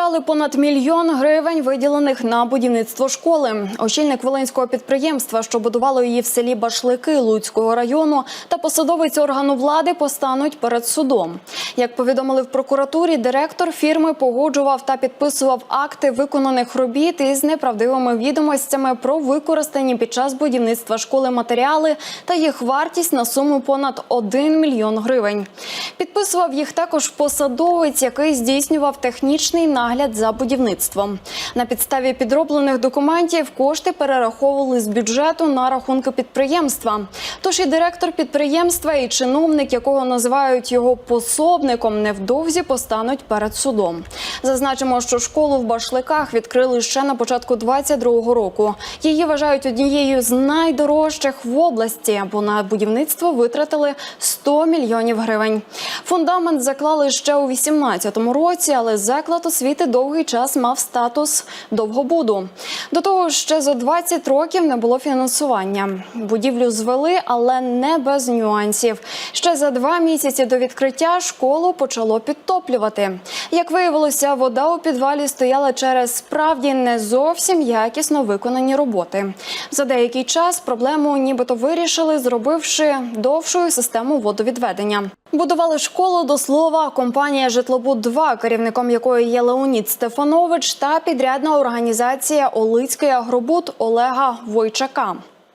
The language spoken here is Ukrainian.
Зібрали понад мільйон гривень, виділених на будівництво школи. Очільник волинського підприємства, що будувало її в селі Башлики Луцького району, та посадовець органу влади постануть перед судом. Як повідомили в прокуратурі, директор фірми погоджував та підписував акти виконаних робіт із неправдивими відомостями про використані під час будівництва школи матеріали та їх вартість на суму понад 1 мільйон гривень. Підписував їх також посадовець, який здійснював технічний нагляд за будівництвом. На підставі підроблених документів кошти перераховували з бюджету на рахунки підприємства. Тож і директор підприємства, і чиновник, якого називають його пособником, невдовзі постануть перед судом. Зазначимо, що школу в Башликах відкрили ще на початку 22-го року. Її вважають однією з найдорожчих в області, бо на будівництво витратили 100 мільйонів гривень. Фундамент заклали ще у 18-му році, але заклад освіти довгий час мав статус довгобуду. До того ще за 20 років не було фінансування. Будівлю звели, але не без нюансів. Ще за два місяці до відкриття школу почало підтоплювати. Як виявилося, вода у підвалі стояла через справді не зовсім якісно виконані роботи. За деякий час проблему нібито вирішили, зробивши довшою систему водовідведення. Будували школу до слова компанія Житлобуд 2 керівником якої є Леонід Стефанович та підрядна організація Олицький агробуд Олега Войчака.